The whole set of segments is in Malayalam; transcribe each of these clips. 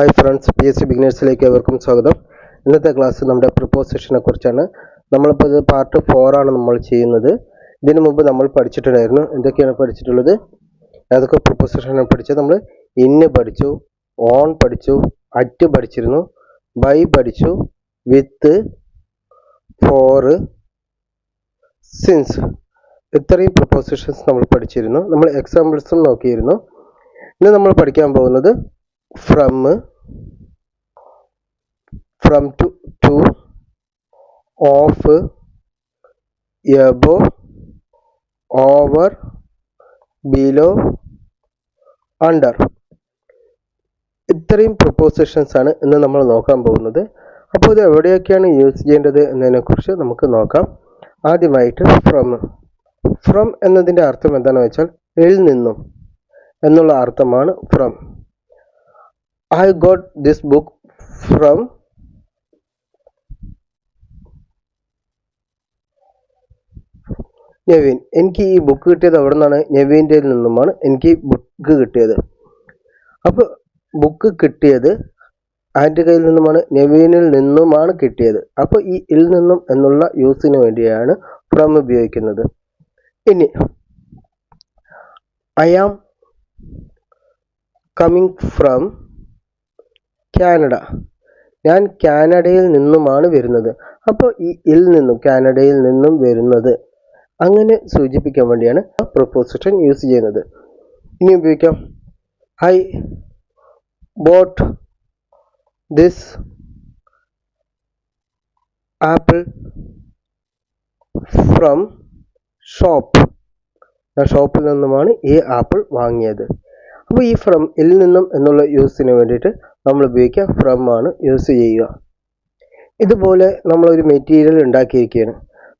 Hi friends P S C ബിഗിനേഴ്സിലേക്ക് അവർക്കും സ്വാഗതം. ഇന്നത്തെ ക്ലാസ് നമ്മുടെ പ്രിപ്പോസിഷനെ കുറിച്ചാണ്. നമ്മളിപ്പോൾ ഇത് പാർട്ട് ഫോറാണ് നമ്മൾ ചെയ്യുന്നത്. ഇതിനു മുമ്പ് നമ്മൾ പഠിച്ചിട്ടുണ്ടായിരുന്നു. എന്തൊക്കെയാണ് പഠിച്ചിട്ടുള്ളത്? ഏതൊക്കെ പ്രിപ്പോസിഷനാണ് പഠിച്ചത്? നമ്മൾ ഇന്ന് പഠിച്ചു ഓൺ പഠിച്ചു അറ്റ് പഠിച്ചിരുന്നു ബൈ പഠിച്ചു വിത്ത് ഫോറ് സിൻസ് ഇത്രയും പ്രിപ്പോസിഷൻസ് നമ്മൾ പഠിച്ചിരുന്നു. നമ്മൾ എക്സാമ്പിൾസും നോക്കിയിരുന്നു. ഇന്ന് നമ്മൾ പഠിക്കാൻ പോകുന്നത് from from to, to of above over below under. ഇത്രയും പ്രൊപ്പോസിഷൻസ് ആണ് ഇന്ന് നമ്മൾ നോക്കാൻ പോകുന്നത്. അപ്പോൾ ഇത് എവിടെയൊക്കെയാണ് യൂസ് ചെയ്യേണ്ടത് എന്നതിനെക്കുറിച്ച് നമുക്ക് നോക്കാം. ആദ്യമായിട്ട് ഫ്രം ഫ്രം എന്നതിന്റെ അർത്ഥം എന്താണെന്ന് വെച്ചാൽ എൽ നിന്നും എന്നുള്ള അർത്ഥമാണ് from I got this book from Nevin. എനിക്ക് ഈ ബുക്ക് കിട്ടിയത് അവിടെ നിന്നാണ് നെവീന്റെ നിന്നുമാണ് എനിക്ക് ബുക്ക് കിട്ടിയത്. അപ്പോൾ ബുക്ക് കിട്ടിയത് ആന്റെ കയ്യിൽ നിന്നുമാണ്? നെവീനിൽ നിന്നുമാണ് കിട്ടിയത്. അപ്പോൾ ഈ ഇൽ നിന്നും എന്നുള്ള യൂസിന് വേണ്ടിയാണ് ഫ്രം ഉപയോഗിക്കുന്നത്. ഇനി I am coming from Canada ഞാൻ കാനഡയിൽ നിന്നുമാണ് വരുന്നത്. അപ്പോൾ ഈ ഇൽ നിന്നും കാനഡയിൽ നിന്നും വരുന്നത് അങ്ങനെ സൂചിപ്പിക്കാൻ വേണ്ടിയാണ് പ്രൊപ്പോസിഷൻ യൂസ് ചെയ്യുന്നത്. ഇനി ഉപയോഗിക്കാം. I bought this apple from shop ഞാൻ ഷോപ്പിൽ നിന്നുമാണ് ഈ ആപ്പിൾ വാങ്ങിയത്. അപ്പോൾ ഈ ഫ്രം ഇൽ നിന്നും എന്നുള്ള യൂസിന് വേണ്ടിയിട്ട് നമ്മൾ ഉപയോഗിക്കുക ഫ്രം ആണ് യൂസ് ചെയ്യുക. ഇതുപോലെ നമ്മളൊരു മെറ്റീരിയൽ ഉണ്ടാക്കിയിരിക്കുകയാണ്.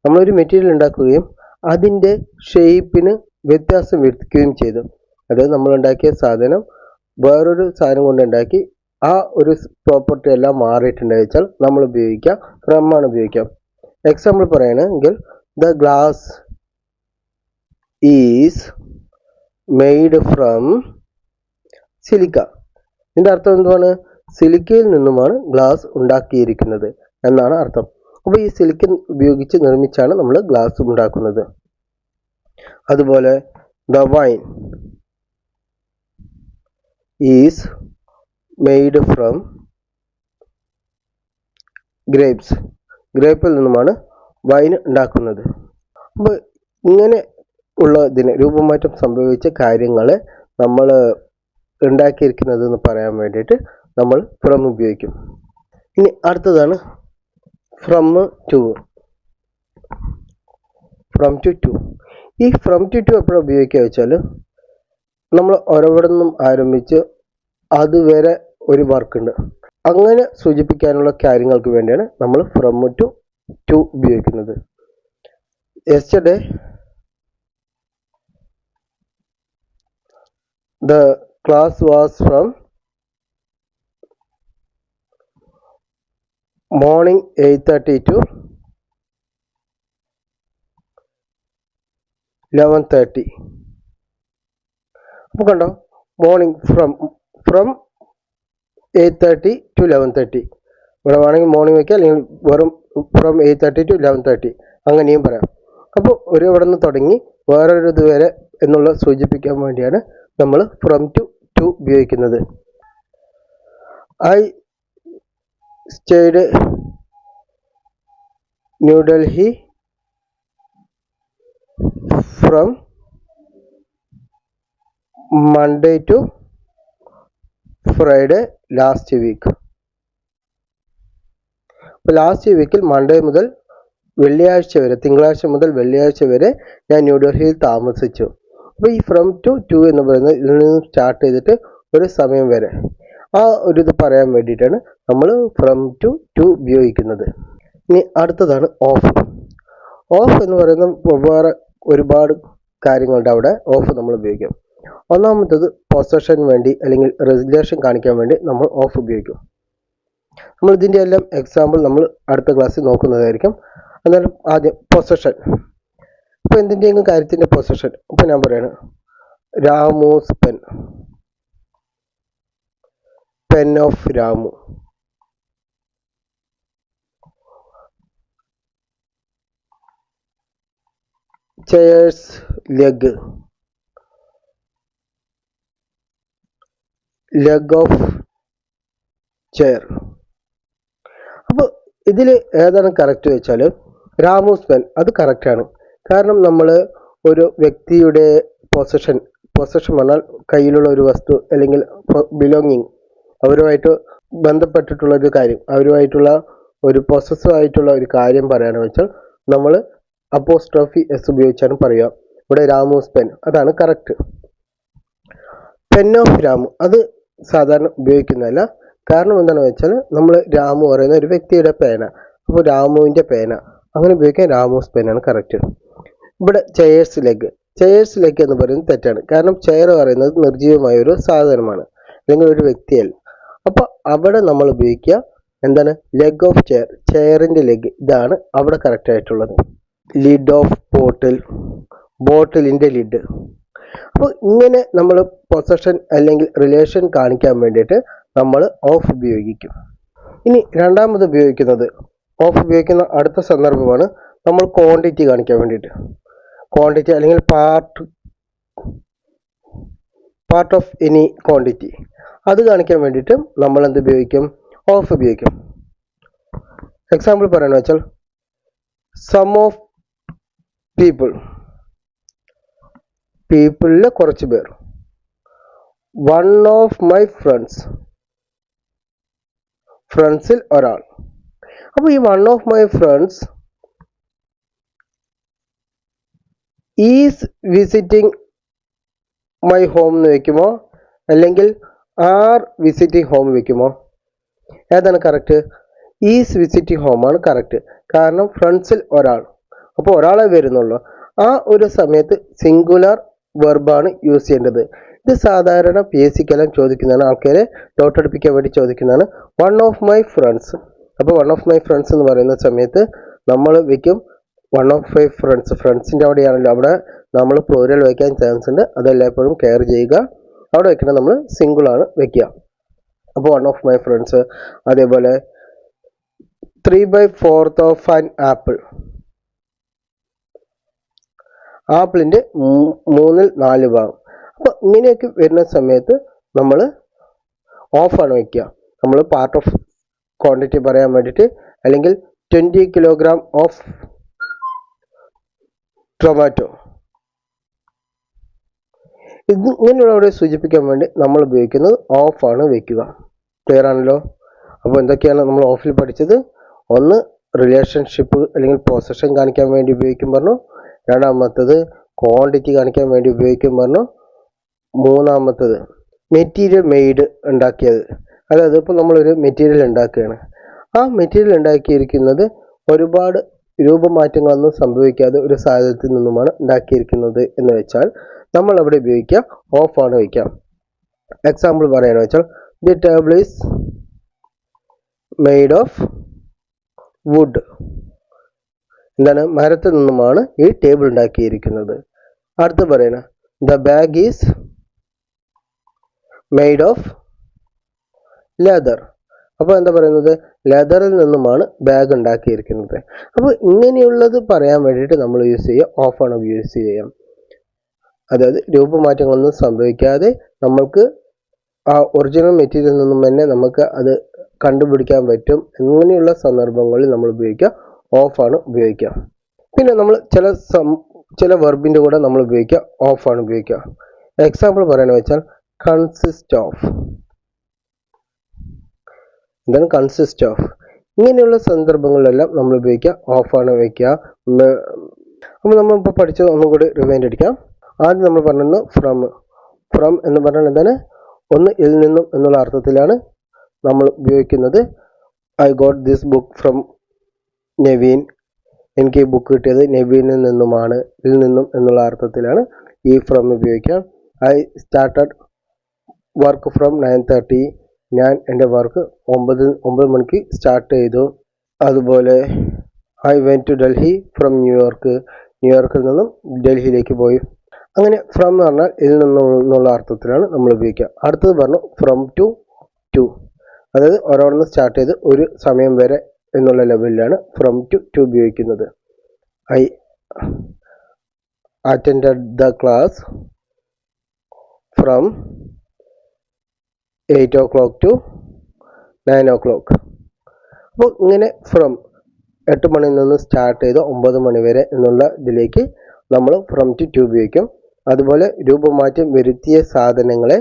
നമ്മളൊരു മെറ്റീരിയൽ ഉണ്ടാക്കുകയും അതിന്റെ ഷേപ്പിന് വ്യത്യാസം വരുത്തുകയും ചെയ്തു. അതായത് നമ്മൾ ഉണ്ടാക്കിയ സാധനം വേറൊരു സാധനം കൊണ്ട് ഉണ്ടാക്കി ആ ഒരു പ്രോപ്പർട്ടി എല്ലാം മാറിയിട്ടുണ്ട് വെച്ചാൽ നമ്മൾ ഉപയോഗിക്കാം ഫ്രം ആണ് ഉപയോഗിക്കാം. എക്സാമ്പിൾ പറയുകയാണെങ്കിൽ the glass is made from silica ഇതിന്റെ അർത്ഥം എന്തുവാണ്? സിലിക്കയിൽ നിന്നുമാണ് ഗ്ലാസ് ഉണ്ടാക്കിയിരിക്കുന്നത് എന്നാണ് അർത്ഥം. അപ്പോൾ ഈ സിലിക്കൻ ഉപയോഗിച്ച് നിർമ്മിച്ചാണ് നമ്മൾ ഗ്ലാസ് ഉണ്ടാക്കുന്നത്. അതുപോലെ the wine is made from grapes ഗ്രേപ്പിൽ നിന്നുമാണ് വൈൻ ഉണ്ടാക്കുന്നത്. അപ്പോൾ ഇങ്ങനെ ഉള്ള ഇതിന് രൂപമാറ്റം സംഭവിച്ച കാര്യങ്ങൾ നമ്മൾ ഉണ്ടാക്കിയിരിക്കുന്നത് എന്ന് പറയാൻ വേണ്ടിയിട്ട് നമ്മൾ ഫ്രം ഉപയോഗിക്കും. ഇനി അടുത്തതാണ് from to. From to to ഈ ഫ്രം ടു ടു എപ്പോഴാണ് ഉപയോഗിക്കുക വെച്ചാൽ നമ്മൾ ഒരവിടെ നിന്നും ആരംഭിച്ച് അതുവരെ ഒരു വർക്ക് ഉണ്ട്. അങ്ങനെ സൂചിപ്പിക്കാനുള്ള കാര്യങ്ങൾക്ക് വേണ്ടിയാണ് നമ്മൾ ഫ്രം ടു ടു ഉപയോഗിക്കുന്നത്. Yesterday the class was from morning 8:30 to 11:30 അപ്പോൾ കണ്ടോ morning from from eight thirty to eleven thirty ഇവിടെ വേണമെങ്കിൽ മോർണിംഗ് വയ്ക്കുക അല്ലെങ്കിൽ വെറും from eight thirty to eleven thirty അങ്ങനെയും പറയാം. അപ്പോൾ ഒരു ഇവിടെ നിന്ന് തുടങ്ങി വേറൊരു ഇതുവരെ എന്നുള്ള സൂചിപ്പിക്കാൻ വേണ്ടിയാണ് നമ്മൾ ഫ്രം ടു ടു ഉപയോഗിക്കുന്നത്. I stayed New Delhi from Monday to Friday last week. അപ്പോൾ ലാസ്റ്റ് വീക്കിൽ മൺഡേ മുതൽ വെള്ളിയാഴ്ച വരെ തിങ്കളാഴ്ച മുതൽ വെള്ളിയാഴ്ച വരെ ഞാൻ ന്യൂഡൽഹിയിൽ താമസിച്ചു. അപ്പോൾ ഈ ഫ്രം ടു ടു എന്ന് പറയുന്നത് ഇതിൽ നിന്ന് സ്റ്റാർട്ട് ചെയ്തിട്ട് ഒരു സമയം വരെ. ആ ഒരു ഇത് പറയാൻ വേണ്ടിയിട്ടാണ് നമ്മൾ ഫ്രം ടു ടു ഉപയോഗിക്കുന്നത്. ഇനി അടുത്തതാണ് ഓഫ് ഓഫ് എന്ന് പറയുന്ന വേറെ ഒരുപാട് കാര്യങ്ങളുടെ അവിടെ ഓഫ് നമ്മൾ ഉപയോഗിക്കും. ഒന്നാമത്തത് പൊസഷൻ വേണ്ടി അല്ലെങ്കിൽ റെഗുലേഷൻ കാണിക്കാൻ വേണ്ടി നമ്മൾ ഓഫ് ഉപയോഗിക്കും. നമ്മൾ ഇതിന്റെ എല്ലാം എക്സാമ്പിൾ നമ്മൾ അടുത്ത ക്ലാസ്സിൽ നോക്കുന്നതായിരിക്കും. അന്നേരം ആദ്യം പൊസഷൻ ഇപ്പോൾ എന്തിന്റെയെങ്കിലും കാര്യത്തിന്റെ പൊസഷൻ ഇപ്പോൾ ഞാൻ പറയാണ് Ramu's pen pen of Ramu chair's leg leg of chair അപ്പോൾ ഇതിൽ ഏതാണ് കറക്റ്റ് വെച്ചാൽ രാമൂസ് പെൻ അത് കറക്റ്റാണ് കാരണം നമ്മൾ ഒരു വ്യക്തിയുടെ പൊസഷൻ പൊസഷൻ പറഞ്ഞാൽ കയ്യിലുള്ള ഒരു വസ്തു അല്ലെങ്കിൽ ബിലോങ്ങിങ് അവരുമായിട്ട് ബന്ധപ്പെട്ടിട്ടുള്ള ഒരു കാര്യം അവരുമായിട്ടുള്ള ഒരു ആയിട്ടുള്ള ഒരു കാര്യം പറയുകയാണെന്ന് വെച്ചാൽ നമ്മൾ അപ്പോസ്ട്രോഫി എസ് ഉപയോഗിച്ചാണ് പറയുക. ഇവിടെ രാമൂസ് പെൻ അതാണ് കറക്റ്റ് പെൻ ഓഫ് രാമു. അത് സാധാരണ ഉപയോഗിക്കുന്നതല്ല. കാരണം എന്താണെന്ന് വെച്ചാൽ നമ്മൾ രാമു പറയുന്ന ഒരു വ്യക്തിയുടെ പേന. അപ്പോൾ രാമുവിന്റെ പേന. അങ്ങനെ ഉപയോഗിക്കാൻ രാമൂസ് പെന്നാണ് കറക്റ്റ് ഇവിടെ ചെയേഴ്സ് ലെഗ് ചെയേഴ്സ് ലെഗ് എന്ന് പറയുന്നത് തെറ്റാണ്. കാരണം ചെയർ പറയുന്നത് നിർജീവമായ ഒരു സാധനമാണ്. അല്ലെങ്കിൽ ഒരു വ്യക്തിയല്ല. അപ്പോൾ അവിടെ നമ്മൾ ഉപയോഗിക്കുക എന്താണ്? ലെഗ് ഓഫ് ചെയർ ചെയറിന്റെ ലെഗ് ഇതാണ് അവിടെ കറക്റ്റ് ആയിട്ടുള്ളത്. ലിഡ് ഓഫ് ബോട്ടിൽ ബോട്ടിലിന്റെ ലിഡ് അപ്പോൾ ഇങ്ങനെ നമ്മൾ പൊസഷൻ അല്ലെങ്കിൽ റിലേഷൻ കാണിക്കാൻ വേണ്ടിയിട്ട് നമ്മൾ ഓഫ് ഉപയോഗിക്കും. ഇനി രണ്ടാമത് ഉപയോഗിക്കുന്നത് ഓഫ് ഉപയോഗിക്കുന്ന അടുത്ത സന്ദർഭമാണ് നമ്മൾ ക്വാണ്ടിറ്റി കാണിക്കാൻ വേണ്ടിയിട്ട്. ക്വാണ്ടിറ്റി അല്ലെങ്കിൽ part part of any quantity അത് കാണിക്കാൻ വേണ്ടിയിട്ട് നമ്മൾ എന്ത് ഉപയോഗിക്കും? ഓഫ് ഉപയോഗിക്കും. എക്സാമ്പിൾ പറയുന്നത് വെച്ചാൽ സം ഓഫ് പീപ്പിൾ പീപ്പിളിലെ കുറച്ച് പേർ. വൺ ഓഫ് മൈ ഫ്രണ്ട്സ് ഫ്രണ്ട്സിൽ ഒരാൾ. അപ്പോൾ ഈ one of my friends is visiting my home എന്ന് വെക്കുമോ? അല്ലെങ്കിൽ ആർ വിസിറ്റിംഗ് ഹോം വെക്കുമോ? ഏതാണ് കറക്റ്റ് ഈസ് വിസിറ്റിംഗ് ഹോം ആണ് കറക്റ്റ് കാരണം ഫ്രണ്ട്സിൽ ഒരാൾ. അപ്പോൾ ഒരാളെ വരുന്നുള്ളൂ. ആ ഒരു സമയത്ത് സിംഗുലർ വെർബാണ് യൂസ് ചെയ്യേണ്ടത്. ഇത് സാധാരണ പി എസ് സിക്കെല്ലാം ചോദിക്കുന്നതാണ്. ആൾക്കാരെ ഡോട്ട് അടുപ്പിക്കാൻ വേണ്ടി ചോദിക്കുന്നതാണ്. വൺ ഓഫ് മൈ ഫ്രണ്ട്സ് അപ്പോൾ വൺ ഓഫ് മൈ ഫ്രണ്ട്സ് എന്ന് പറയുന്ന സമയത്ത് നമ്മൾ വയ്ക്കും വൺ ഓഫ് മൈ ഫ്രണ്ട്സ് ഫ്രണ്ട്സിന്റെ അവിടെയാണല്ലോ. അവിടെ നമ്മൾ പ്ലൂരൽ വയ്ക്കാൻ ചാൻസ് ഉണ്ട്. അതെല്ലായ്പ്പോഴും കെയർ ചെയ്യുക. അവിടെ വെക്കണം നമ്മൾ സിംഗിൾ ആണ് വെക്കുക. അപ്പോൾ വൺ ഓഫ് മൈ ഫ്രണ്ട്സ് അതേപോലെ three by fourth of an apple ആപ്പിളിന്റെ മൂന്നിൽ നാല് ഭാഗം. അപ്പോൾ ഇങ്ങനെയൊക്കെ വരുന്ന സമയത്ത് നമ്മൾ ഓഫാണ് വയ്ക്കുക നമ്മൾ പാർട്ട് ഓഫ് ക്വാണ്ടിറ്റി പറയാൻ വേണ്ടിയിട്ട് അല്ലെങ്കിൽ ട്വന്റി കിലോഗ്രാം ഓഫ് ടൊമാറ്റോ ഇങ്ങനെയുള്ളവരെ സൂചിപ്പിക്കാൻ വേണ്ടി നമ്മൾ ഉപയോഗിക്കുന്നത് ഓഫാണ് വയ്ക്കുക ക്ലിയർ ആണല്ലോ? അപ്പോൾ എന്തൊക്കെയാണ് നമ്മൾ ഓഫിൽ പഠിച്ചത്? ഒന്ന് റിലേഷൻഷിപ്പ് അല്ലെങ്കിൽ പൊസഷൻ കാണിക്കാൻ വേണ്ടി ഉപയോഗിക്കും പറഞ്ഞു. രണ്ടാമത്തത് ക്വാണ്ടിറ്റി കാണിക്കാൻ വേണ്ടി ഉപയോഗിക്കും പറഞ്ഞു. മൂന്നാമത്തത് മെറ്റീരിയൽ മെയ്ഡ് ഉണ്ടാക്കിയത്. അതായത് ഇപ്പോൾ നമ്മളൊരു മെറ്റീരിയൽ ഉണ്ടാക്കുകയാണ്. ആ മെറ്റീരിയൽ ഉണ്ടാക്കിയിരിക്കുന്നത് ഒരുപാട് രൂപമാറ്റങ്ങളൊന്നും സംഭവിക്കാതെ ഒരു സാഹചര്യത്തിൽ നിന്നുമാണ് ഉണ്ടാക്കിയിരിക്കുന്നത് എന്ന് വെച്ചാൽ നമ്മൾ അവിടെ ഉപയോഗിക്കുക ആണ് വയ്ക്കുക എക്സാമ്പിൾ പറയാന്ന് വെച്ചാൽ the table is made of wood എന്താണ്? മരത്തിൽ നിന്നുമാണ് ഈ ടേബിൾ ഉണ്ടാക്കിയിരിക്കുന്നത്. അടുത്ത് പറയണ the bag is made of leather അപ്പോൾ എന്താ പറയുന്നത്? ലെതറിൽ നിന്നുമാണ് ബാഗ് ഉണ്ടാക്കിയിരിക്കുന്നത്. അപ്പോൾ ഇങ്ങനെയുള്ളത് പറയാൻ വേണ്ടിയിട്ട് നമ്മൾ യൂസ് ചെയ്യുക. ഓഫാണ് യൂസ് ചെയ്യാം അതായത് രൂപമാറ്റങ്ങളൊന്നും സംഭവിക്കാതെ നമ്മൾക്ക് ആ ഒറിജിനൽ മെറ്റീരിയലിൽ നിന്നും തന്നെ നമുക്ക് അത് കണ്ടുപിടിക്കാൻ പറ്റും എങ്ങനെയുള്ള സന്ദർഭങ്ങളിൽ നമ്മൾ ഉപയോഗിക്കുക ഓഫാണ് ഉപയോഗിക്കുക പിന്നെ നമ്മൾ ചില ചില വെർബിന്റെ കൂടെ നമ്മൾ ഉപയോഗിക്കുക ഓഫാണ് ഉപയോഗിക്കുക എക്സാമ്പിൾ പറയുന്നത് വെച്ചാൽ കൺസിസ്റ്റ് ഓഫ് എന്താണ് കൺസിസ്റ്റ് ഓഫ് ഇങ്ങനെയുള്ള സന്ദർഭങ്ങളിലെല്ലാം നമ്മൾ ഉപയോഗിക്കുക ഓഫാണ് ഉപയോഗിക്കുക അപ്പോൾ നമ്മളിപ്പോൾ പഠിച്ചത് ഒന്നും കൂടി റിവൈൻഡ് അടിക്കാം ആദ്യം നമ്മൾ പറഞ്ഞത് ഫ്രം ഫ്രം എന്ന് പറഞ്ഞാൽ എന്താണ്? ഒന്ന് ഇതിൽ നിന്നും എന്നുള്ള അർത്ഥത്തിലാണ് നമ്മൾ ഉപയോഗിക്കുന്നത്. I got this book from Naveen എനിക്ക് ഈ ബുക്ക് കിട്ടിയത് നെവീനിൽ നിന്നുമാണ്. ഇതിൽ നിന്നും എന്നുള്ള അർത്ഥത്തിലാണ് ഈ ഫ്രം ഉപയോഗിക്കാം I started work from nine thirty ഞാൻ എന്റെ വർക്ക് ഒമ്പത് ഒമ്പത് മണിക്ക് സ്റ്റാർട്ട് ചെയ്തു. അതുപോലെ I went to Delhi from New York ന്യൂയോർക്കിൽ നിന്നും ഡൽഹിയിലേക്ക് പോയി. അങ്ങനെ ഫ്രം എന്ന് പറഞ്ഞാൽ ഇതിൽ നിന്നുള്ള അർത്ഥത്തിലാണ് നമ്മൾ ഉപയോഗിക്കുക. അടുത്തത് പറഞ്ഞു ഫ്രം ടു ടു അതായത് ഒരോടൊന്ന് സ്റ്റാർട്ട് ചെയ്ത് ഒരു സമയം വരെ എന്നുള്ള ലെവലിലാണ് ഫ്രം ടു ടു ഉപയോഗിക്കുന്നത്. I attend the class from eight o'clock to nine o'clock അപ്പോൾ ഇങ്ങനെ ഫ്രം എട്ട് മണിയിൽ നിന്ന് സ്റ്റാർട്ട് ചെയ്ത് ഒമ്പത് മണി വരെ എന്നുള്ള ഇതിലേക്ക് നമ്മൾ ഫ്രം ടു ടു ഉപയോഗിക്കും. അതുപോലെ രൂപമാറ്റം വരുത്തിയ സാധനങ്ങളെ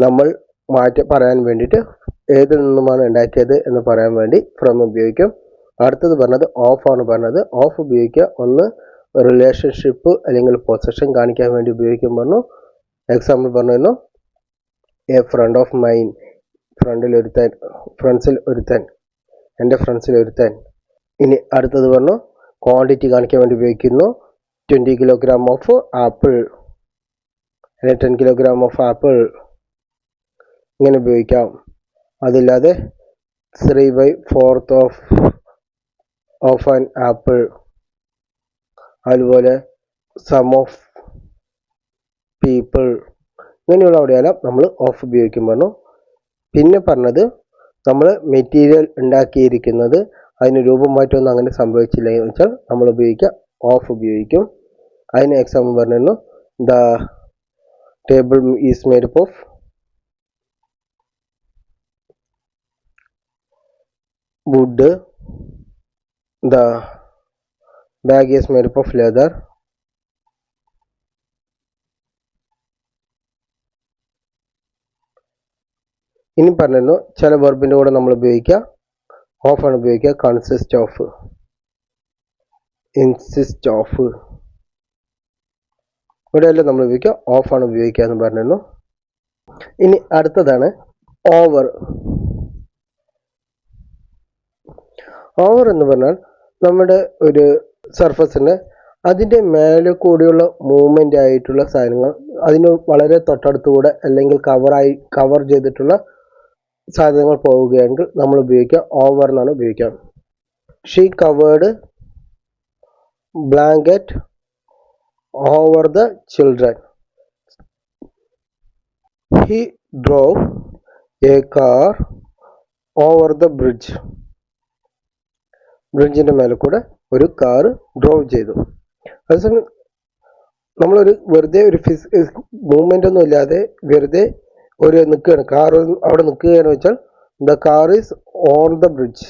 നമ്മൾ മാറ്റ പറയാൻ വേണ്ടിയിട്ട് ഏതിൽ നിന്നുമാണ് ഉണ്ടാക്കിയത് എന്ന് പറയാൻ വേണ്ടി ഫ്രം ഉപയോഗിക്കും. അടുത്തത് പറഞ്ഞത് ഓഫ് ആണ് പറഞ്ഞത്. ഓഫ് ഉപയോഗിക്കുക. ഒന്ന് റിലേഷൻഷിപ്പ് അല്ലെങ്കിൽ പൊസഷൻ കാണിക്കാൻ വേണ്ടി ഉപയോഗിക്കും പറഞ്ഞു. എക്സാമ്പിൾ പറഞ്ഞു എ ഫ്രണ്ട് ഓഫ് മൈൻ ഫ്രണ്ടിൽ ഒരുത്തൻ ഫ്രണ്ട്സിൽ ഒരുത്തൻ. എന്റെ ഫ്രണ്ട്സിൽ ഒരുത്തൻ. ഇനി അടുത്തത് പറഞ്ഞു. ക്വാണ്ടിറ്റി കാണിക്കാൻ വേണ്ടി ഉപയോഗിക്കുന്നു. ട്വന്റി കിലോഗ്രാം ഓഫ് ആപ്പിൾ അല്ലെങ്കിൽ ടെൻ കിലോഗ്രാം ഓഫ് ആപ്പിൾ ഇങ്ങനെ ഉപയോഗിക്കാം. അതില്ലാതെ three by fourth of of an apple അതുപോലെ സം ഓഫ് പീപ്പിൾ ഇങ്ങനെയുള്ള അവിടെയെല്ലാം നമ്മൾ ഓഫ് ഉപയോഗിക്കും പറഞ്ഞു. പിന്നെ പറഞ്ഞത് നമ്മൾ മെറ്റീരിയൽ ഉണ്ടാക്കിയിരിക്കുന്നത് അതിന് രൂപം മാറ്റമൊന്നും അങ്ങനെ സംഭവിച്ചില്ല എന്ന് വെച്ചാൽ നമ്മൾ ഉപയോഗിക്കുക ഓഫ് ഉപയോഗിക്കും. അതിന് എക്സാമ്പിൾ പറഞ്ഞു the table is made up of wood the bag is made up of leather ഇനി പറഞ്ഞു ചില വെർബിന്റെ കൂടെ നമ്മൾ ഉപയോഗിക്കുക ഓഫ് ആണ് ഉപയോഗിക്കുക കൺസിസ്റ്റ് ഓഫ് ഇൻസിസ്റ്റ് ഓഫ് ഇവിടെയെല്ലാം നമ്മൾ ഉപയോഗിക്കുക. ഓഫ് ആണ് ഉപയോഗിക്കുക എന്ന് പറഞ്ഞിരുന്നു. ഇനി അടുത്തതാണ് ഓവർ ഓവർ എന്ന് പറഞ്ഞാൽ നമ്മുടെ ഒരു സർഫസിന് അതിന്റെ മേലെ കൂടിയുള്ള മൂവ്മെന്റ് ആയിട്ടുള്ള സാധനങ്ങൾ അതിന് വളരെ തൊട്ടടുത്തുകൂടെ അല്ലെങ്കിൽ കവറായി കവർ ചെയ്തിട്ടുള്ള സാധനങ്ങൾ പോവുകയാണെങ്കിൽ നമ്മൾ ഉപയോഗിക്കുക. ഓവർ എന്നാണ് ഉപയോഗിക്കുക. She covered blanket over the children. He drove a car over the bridge. ബ്രിഡ്ജിന്റെ മേലെ കൂടെ ഒരു കാർ ഡ്രോവ് ചെയ്തു അതേസമയം നമ്മളൊരു വെറുതെ ഒരു ഫിസ് മൂവ്മെന്റ് ഒന്നും ഇല്ലാതെ വെറുതെ ഒരു നിൽക്കുകയാണ് കാർ അവിടെ നിൽക്കുകയെന്ന് വെച്ചാൽ the car is on the bridge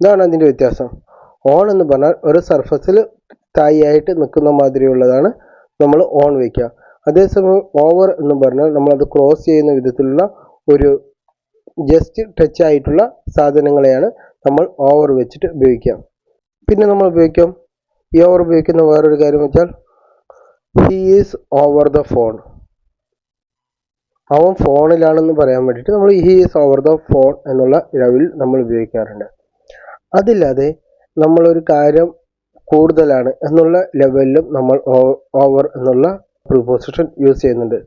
ഇതാണ് അതിന്റെ വ്യത്യാസം ഓൺ എന്ന് പറഞ്ഞാൽ ഒരു സർഫസിൽ തായിയായിട്ട് നിൽക്കുന്ന മാതിരിയുള്ളതാണ് നമ്മൾ ഓൺ വയ്ക്കുക. അതേസമയം ഓവർ എന്ന് പറഞ്ഞാൽ നമ്മളത് ക്രോസ് ചെയ്യുന്ന വിധത്തിലുള്ള ഒരു ജസ്റ്റ് ടച്ച് ആയിട്ടുള്ള സാധനങ്ങളെയാണ് നമ്മൾ ഓവർ വെച്ചിട്ട് ഉപയോഗിക്കുക. പിന്നെ നമ്മൾ ഉപയോഗിക്കാം ഈ ഓവർ ഉപയോഗിക്കുന്ന വേറൊരു കാര്യം വെച്ചാൽ he is over the phone അവൻ ഫോണിലാണെന്ന് പറയാൻ വേണ്ടിയിട്ട് നമ്മൾ he is over the phone എന്നുള്ള ഇളവിൽ നമ്മൾ ഉപയോഗിക്കാറുണ്ട്. അതില്ലാതെ നമ്മളൊരു കാര്യം കൂടുതലാണ് എന്നുള്ള ലെവലിലും നമ്മൾ ഓവർ എന്നുള്ള പ്രിപ്പോസിഷൻ യൂസ് ചെയ്യുന്നുണ്ട്.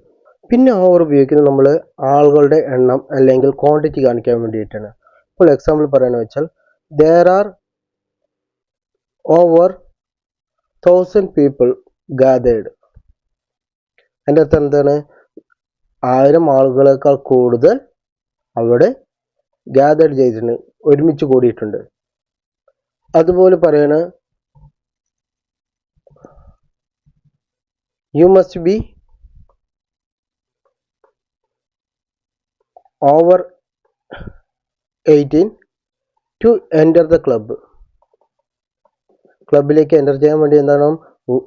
പിന്നെ ഓവർ ഉപയോഗിക്കുന്നത് നമ്മൾ ആളുകളുടെ എണ്ണം അല്ലെങ്കിൽ ക്വാണ്ടിറ്റി കാണിക്കാൻ വേണ്ടിയിട്ടാണ്. ഇപ്പോൾ എക്സാമ്പിൾ പറയുന്നത് വെച്ചാൽ there are over thousand people gathered എന്റെ അർത്ഥം എന്താണ്? ആയിരം ആളുകളേക്കാൾ കൂടുതൽ അവിടെ ഗാദേഡ് ചെയ്തിട്ടുണ്ട് ഒരുമിച്ച് കൂടിയിട്ടുണ്ട്. അതുപോലെ പറയണ you must be over eighteen to enter the club ക്ലബിലേക്ക് enter ചെയ്യാൻ വേണ്ടി എന്താണ്?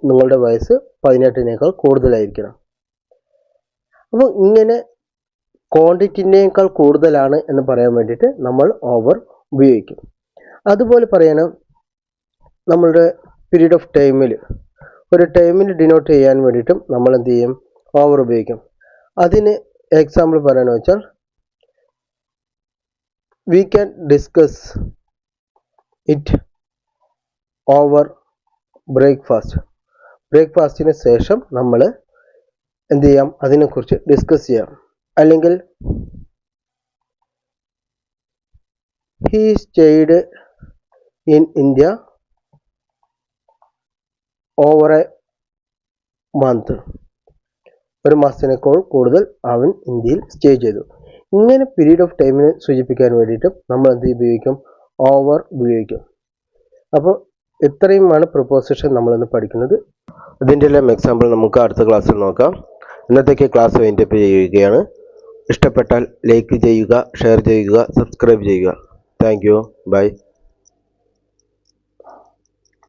നിങ്ങളുടെ വയസ്സ് പതിനെട്ടിനേക്കാൾ കൂടുതലായിരിക്കണം. അപ്പോൾ ഇങ്ങനെ ക്വാണ്ടിറ്റിനേക്കാൾ കൂടുതലാണ് എന്ന് പറയാൻ വേണ്ടിയിട്ട് നമ്മൾ ഓവർ ഉപയോഗിക്കും. അതുപോലെ പറയണം നമ്മളുടെ പീരീഡ് ഓഫ് ടൈമിൽ ഒരു ടൈമിൽ ഡിനോട്ട് ചെയ്യാൻ വേണ്ടിയിട്ടും നമ്മൾ എന്ത് ചെയ്യും? ഓവർ ഉപയോഗിക്കും. അതിന് എക്സാമ്പിൾ പറയാന്ന് വെച്ചാൽ we can discuss it over breakfast ബ്രേക്ക്ഫാസ്റ്റിന് ശേഷം നമ്മൾ എന്ത് ചെയ്യാം? അതിനെക്കുറിച്ച് ഡിസ്കസ് ചെയ്യാം. അല്ലെങ്കിൽ he stayed in India over a month. ഒരു മാസത്തിനേക്കാൾ കൂടുതൽ അവൻ ഇന്ത്യയിൽ സ്റ്റേ ചെയ്തു. ഇങ്ങനെ പീരീഡ് ഓഫ് ടൈമിനെ സൂചിപ്പിക്കാൻ വേണ്ടിയിട്ട് നമ്മൾ എന്ത് ഉപയോഗിക്കും? ഓവർ ഉപയോഗിക്കും. അപ്പോൾ ഇത്രയുമാണ് പ്രൊപ്പോസിഷൻ നമ്മളിന്ന് പഠിക്കുന്നത്. ഇതിന്റെ എല്ലാം എക്സാമ്പിൾ നമുക്ക് അടുത്ത ക്ലാസ്സിൽ നോക്കാം. ഇന്നത്തേക്ക് ക്ലാസ് വൈൻഡപ്പ് ചെയ്യുകയാണ്. ഇഷ്ടപ്പെട്ടാൽ ലൈക്ക് ചെയ്യുക ഷെയർ ചെയ്യുക സബ്സ്ക്രൈബ് ചെയ്യുക. Thank you by